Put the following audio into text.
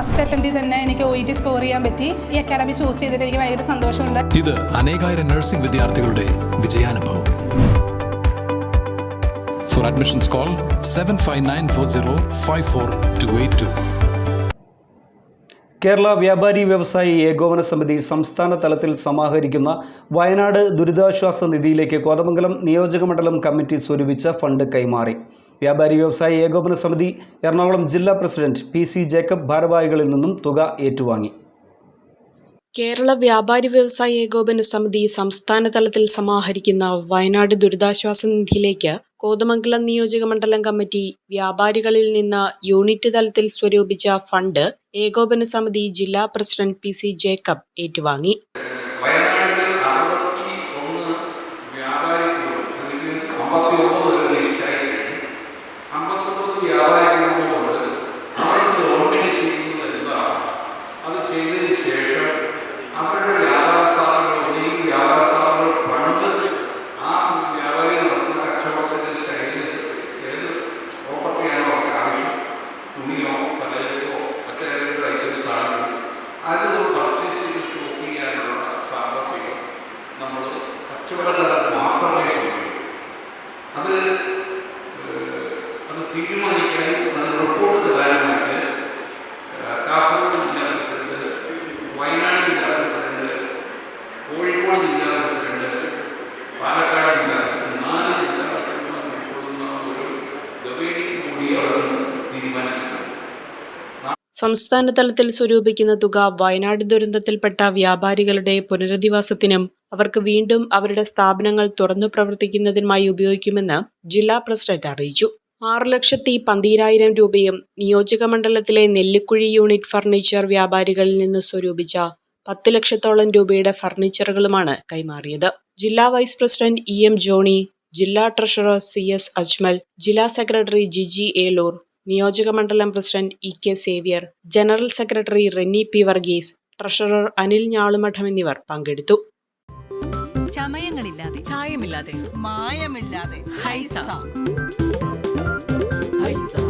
First അറ്റംപ്റ്റിൽ തന്നെ എനിക്ക് O T score ചെയ്യാൻ പറ്റി. ഈ അക്കാഡമി ചൂസ് ചെയ്തിട്ട് എനിക്ക് ഭയങ്കര സന്തോഷമുണ്ട്. ഇത് അനേകായിരം നഴ്സിംഗ് വിദ്യാർത്ഥികളുടെ വിജയാനുഭവം. For admissions call seven five nine four zero five four two eight two Kerala Vyapari Vyavasayi Ekopana സമിതി സംസ്ഥാന തലത്തിൽ സമാഹരിക്കുന്ന വയനാട് ദുരിതാശ്വാസ നിധിയിലേക്ക് കോതമംഗലം നിയോജകമണ്ഡലം കമ്മിറ്റി സ്വരൂപിച്ച ഫണ്ട് കൈമാറി. വ്യാപാരി വ്യവസായി ഏകോപന സമിതി എറണാകുളം ജില്ലാ പ്രസിഡന്റ് പി സി ജേക്കബ് ഭാരവാഹികളിൽ നിന്നും തുക ഏറ്റുവാങ്ങി. കേരള വ്യാപാരി വ്യവസായി ഏകോപന സമിതി സംസ്ഥാന തലത്തിൽ സമാഹരിക്കുന്ന വയനാട് ദുരിതാശ്വാസ നിധിയിലേക്ക് കോതമംഗലം നിയോജക മണ്ഡലം കമ്മിറ്റി വ്യാപാരികളിൽ നിന്ന് യൂണിറ്റ് തലത്തിൽ സ്വരൂപിച്ച ഫണ്ട് ഏകോപന സമിതി ജില്ലാ പ്രസിഡന്റ് പി സി ജേക്കബ് ഏറ്റുവാങ്ങി. പലചരക്കോ മറ്റേതെങ്കിലും ഐറ്റംസ് ആണെങ്കിൽ അത് പർച്ചേസ് ചെയ്ത് സ്റ്റോക്ക് ചെയ്യാനുള്ള സാമ്പത്തികം നമ്മൾ കച്ചവടക്കാരൻ മാത്രമേ ശ്രമിക്കൂ. അത് അത് തീരുമാനിക്കാനും അത് റിപ്പോർട്ട് തരാനുമായിട്ട് കാസർഗോഡ് ജില്ലാ പ്രസിഡന്റ് വയനാട് ജില്ലാ പ്രസിഡന്റ് കോഴിക്കോട് ജില്ലാ പ്രസിഡന്റ് പാലക്കാട് ജില്ലാ പ്രസിഡന്റ് നാല് ജില്ലാ പ്രസിഡന്റുമാർ ഉൾക്കൊള്ളുന്ന ഒരു ഗവേണിംഗ് കൂടി അവർ തീരുമാനിച്ചിട്ടുണ്ട്. സംസ്ഥാന തലത്തിൽ സ്വരൂപിക്കുന്ന തുക വയനാട് ദുരന്തത്തിൽപ്പെട്ട വ്യാപാരികളുടെ പുനരധിവാസത്തിനും അവർക്ക് വീണ്ടും അവരുടെ സ്ഥാപനങ്ങൾ തുറന്നു പ്രവർത്തിക്കുന്നതിനുമായി ഉപയോഗിക്കുമെന്ന് ജില്ലാ പ്രസിഡന്റ് അറിയിച്ചു. ആറ് ലക്ഷത്തി പന്തീരായിരം രൂപയും നിയോജക മണ്ഡലത്തിലെ നെല്ലിക്കുഴി യൂണിറ്റ് ഫർണിച്ചർ വ്യാപാരികളിൽ നിന്ന് സ്വരൂപിച്ച പത്ത് ലക്ഷത്തോളം രൂപയുടെ ഫർണിച്ചറുകളുമാണ് കൈമാറിയത്. ജില്ലാ vice president E M Johny ജില്ലാ ട്രഷറർ സി എസ് അജ്മൽ ജില്ലാ സെക്രട്ടറി ജിജി ഏലൂർ നിയോജക മണ്ഡലം president E K Xavier general secretary Renny P Varghese treasurer Anil Njalumadom എന്നിവർ പങ്കെടുത്തു. ചമയങ്ങളില്ലാതെ ചായമില്ലാതെ മായമില്ലാതെ ഹൈസ. ഹൈസ.